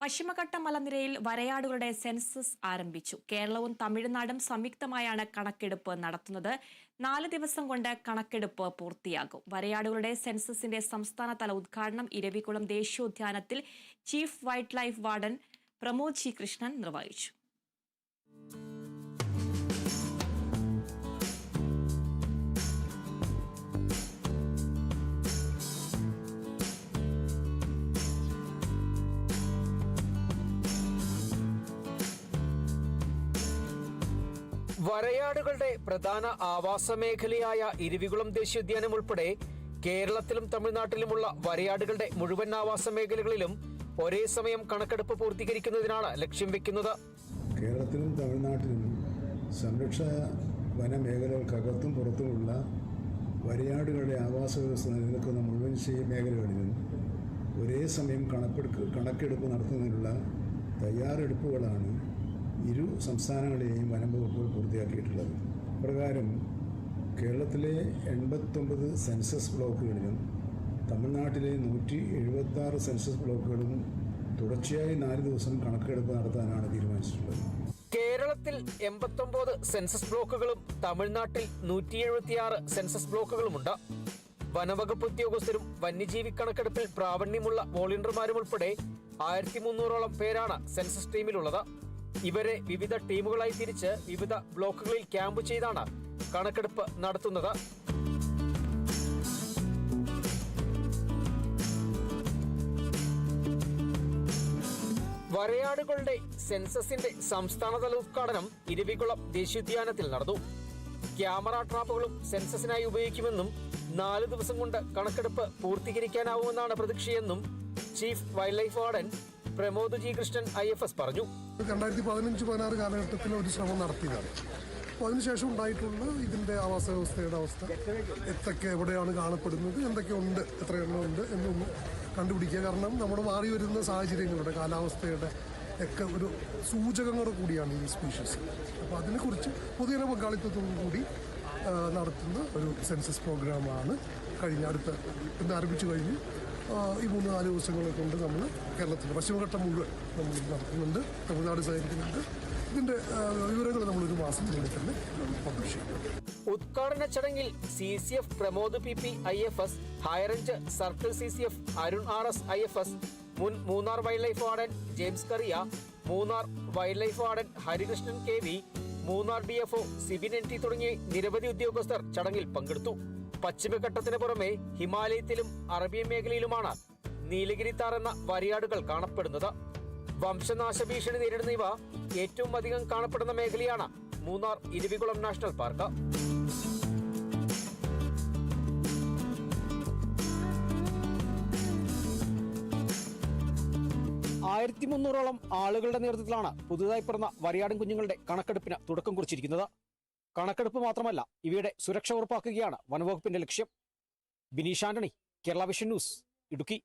പശ്ചിമഘട്ട മലനിരയിൽ വരയാടുകളുടെ സെൻസസ് ആരംഭിച്ചു. കേരളവും തമിഴ്നാടും സംയുക്തമായാണ് കണക്കെടുപ്പ് നടത്തുന്നത്. നാല് ദിവസം കൊണ്ട് കണക്കെടുപ്പ് പൂർത്തിയാകും. വരയാടുകളുടെ സെൻസസിന്റെ സംസ്ഥാനതല ഉദ്ഘാടനം ഇരവികുളം ദേശീയോദ്യാനത്തിൽ chief wildlife warden Pramod G Krishnan നിർവഹിച്ചു. വരയാടുകളുടെ പ്രധാന ആവാസ മേഖലയായ ഇരുവികുളം ദേശീയോദ്യാനം ഉൾപ്പെടെ കേരളത്തിലും തമിഴ്നാട്ടിലുമുള്ള വരയാടുകളുടെ മുഴുവൻ ആവാസ മേഖലകളിലും ഒരേ സമയം കണക്കെടുപ്പ് പൂർത്തീകരിക്കുന്നതിനാണ് ലക്ഷ്യം വെക്കുന്നത്. കേരളത്തിലും തമിഴ്നാട്ടിലും സംരക്ഷ വനമേഖലകൾക്കകത്തും പുറത്തുമുള്ള വരയാടുകളുടെ ആവാസ വ്യവസ്ഥ നിലനിൽക്കുന്ന മുഴുവൻ മേഖലകളിലും ഒരേ സമയം കണക്കെടുപ്പ് കണക്കെടുപ്പ് നടത്തുന്നതിനുള്ള തയ്യാറെടുപ്പുകളാണ് ഇരു സംസ്ഥാനങ്ങളെയും വനം വകുപ്പ് പൂർത്തിയാക്കിയിട്ടുള്ളത്. പ്രകാരം കേരളത്തിലെ എൺപത്തൊമ്പത് സെൻസസ് ബ്ലോക്കുകളിലും തമിഴ്നാട്ടിലെ നൂറ്റി എഴുപത്താറ് സെൻസസ് ബ്ലോക്കുകളും തുടർച്ചയായി നാല് ദിവസം കണക്കെടുപ്പ് നടത്താനാണ് തീരുമാനിച്ചിട്ടുള്ളത്. കേരളത്തിൽ എൺപത്തൊമ്പത് സെൻസസ് ബ്ലോക്കുകളും തമിഴ്നാട്ടിൽ നൂറ്റി എഴുപത്തിയാറ് സെൻസസ് ബ്ലോക്കുകളുമുണ്ട്. വനവകുപ്പ് ഉദ്യോഗസ്ഥരും വന്യജീവി കണക്കെടുപ്പിൽ പ്രാവണ്യമുള്ള വോളണ്ടിയർമാരും ഉൾപ്പെടെ ആയിരത്തി മുന്നൂറോളം പേരാണ് സെൻസസ് ടീമിലുള്ളത്. ഇവരെ വിവിധ ടീമുകളായി തിരിച്ച് വിവിധ ബ്ലോക്കുകളിൽ ക്യാമ്പ് ചെയ്താണ് കണക്കെടുപ്പ് നടത്തുന്നത്. വരയാടുകളുടെ സെൻസസിന്റെ സംസ്ഥാനതല ഉദ്ഘാടനം ഇരവികുളം ദേശീയോദ്യാനത്തിൽ നടന്നു. ക്യാമറ ട്രാപ്പുകളും സെൻസസിനായി ഉപയോഗിക്കുമെന്നും നാല് ദിവസം കൊണ്ട് കണക്കെടുപ്പ് പൂർത്തീകരിക്കാനാവുമെന്നാണ് പ്രതീക്ഷയെന്നും chief wildlife warden Pramod G Krishnan I F S പറഞ്ഞു. രണ്ടായിരത്തി പതിനഞ്ച് പതിനാറ് കാലഘട്ടത്തിൽ ഒരു ശ്രമം നടത്തിയതാണ്. അപ്പോൾ അതിനുശേഷം ഉണ്ടായിട്ടുള്ള ഇതിന്റെ ആവാസ വ്യവസ്ഥയുടെ അവസ്ഥ. എത്തൊക്കെ എവിടെയാണ് കാണപ്പെടുന്നത് എന്തൊക്കെ ഉണ്ട് എത്ര എണ്ണം ഉണ്ട് എന്നൊന്ന് കണ്ടുപിടിക്കുക. കാരണം നമ്മുടെ മാറി വരുന്ന സാഹചര്യങ്ങളുടെ കാലാവസ്ഥയുടെ ഒക്കെ ഒരു സൂചകങ്ങളോട് കൂടിയാണ് ഈ സ്പീഷീസ്. അപ്പോൾ അതിനെക്കുറിച്ച് പൊതുജന പങ്കാളിത്തത്തോടു കൂടി നടത്തുന്ന ഒരു സെൻസസ് പ്രോഗ്രാമാണ് കഴിഞ്ഞ അടുത്ത ഇന്ന് ആരംഭിച്ചു കഴിഞ്ഞ്. ഈ മൂന്ന് നാല് ദിവസങ്ങളെ കൊണ്ട് നമ്മൾ കേരളത്തിൽ പശ്ചിമഘട്ടം മുഴുവൻ നമ്മൾ നടത്തുന്നുണ്ട് തമിഴ്നാട് സഹകരിക്കുന്നുണ്ട്. ഇതിന്റെ വിവരങ്ങൾ നമ്മൾ ഒരു മാസത്തിനുള്ളിൽ തന്നെ പബ്ലിഷ് ചെയ്യും. ഉദ്ഘാടന ചടങ്ങിൽ C C F Pramod P P I F S high range circle C C F Arun R S I F S മുൻ Munnar wildlife warden James Kariya Munnar wildlife warden Harikrishnan K V Munnar D F O Sibin N T തുടങ്ങി നിരവധി ഉദ്യോഗസ്ഥർ ചടങ്ങിൽ പങ്കെടുത്തു. പശ്ചിമഘട്ടത്തിന് പുറമെ ഹിമാലയത്തിലും അറബിയൻ മേഖലയിലുമാണ് നീലഗിരി താർ എന്ന വരിയാടുകൾ കാണപ്പെടുന്നത്. വംശനാശ ഭീഷണി നേരിടുന്ന ഇവ ഏറ്റവും അധികം കാണപ്പെടുന്ന മേഖലയാണ് മൂന്നാർ ഇരവികുളം നാഷണൽ പാർക്ക്. ആയിരത്തി മുന്നൂറോളം ആളുകളുടെ നേതൃത്വത്തിലാണ് പുതുതായി പിറന്ന വരിയാടൻ കുഞ്ഞുങ്ങളുടെ കണക്കെടുപ്പിന് തുടക്കം കുറിച്ചിരിക്കുന്നത്. കണക്കെടുപ്പ് മാത്രമല്ല ഇവയുടെ സുരക്ഷ ഉറപ്പാക്കുകയാണ് വനംവകുപ്പിന്റെ ലക്ഷ്യം. Bineesh Antony Kerala vision news Idukki.